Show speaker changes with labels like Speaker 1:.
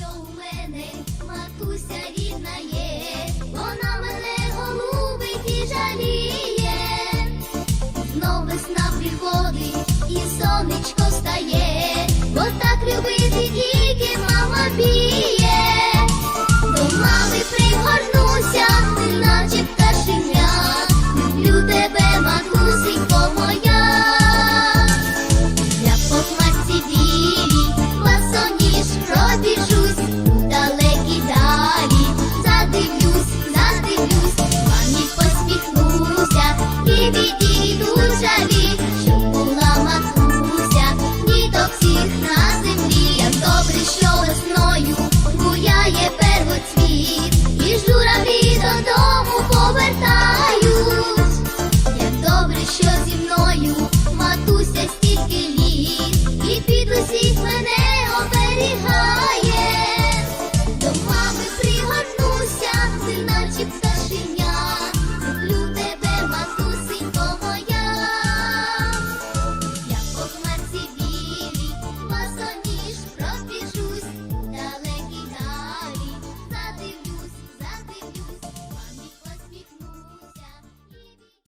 Speaker 1: що мене матуся рідна є, вона мене голубить і жаліє, знов весна приходить і сонечко стає, бо так любити і. що зі мною матуся стільки літ, і під усіх мене оберігає, до мами пригорнуся, ти начебто.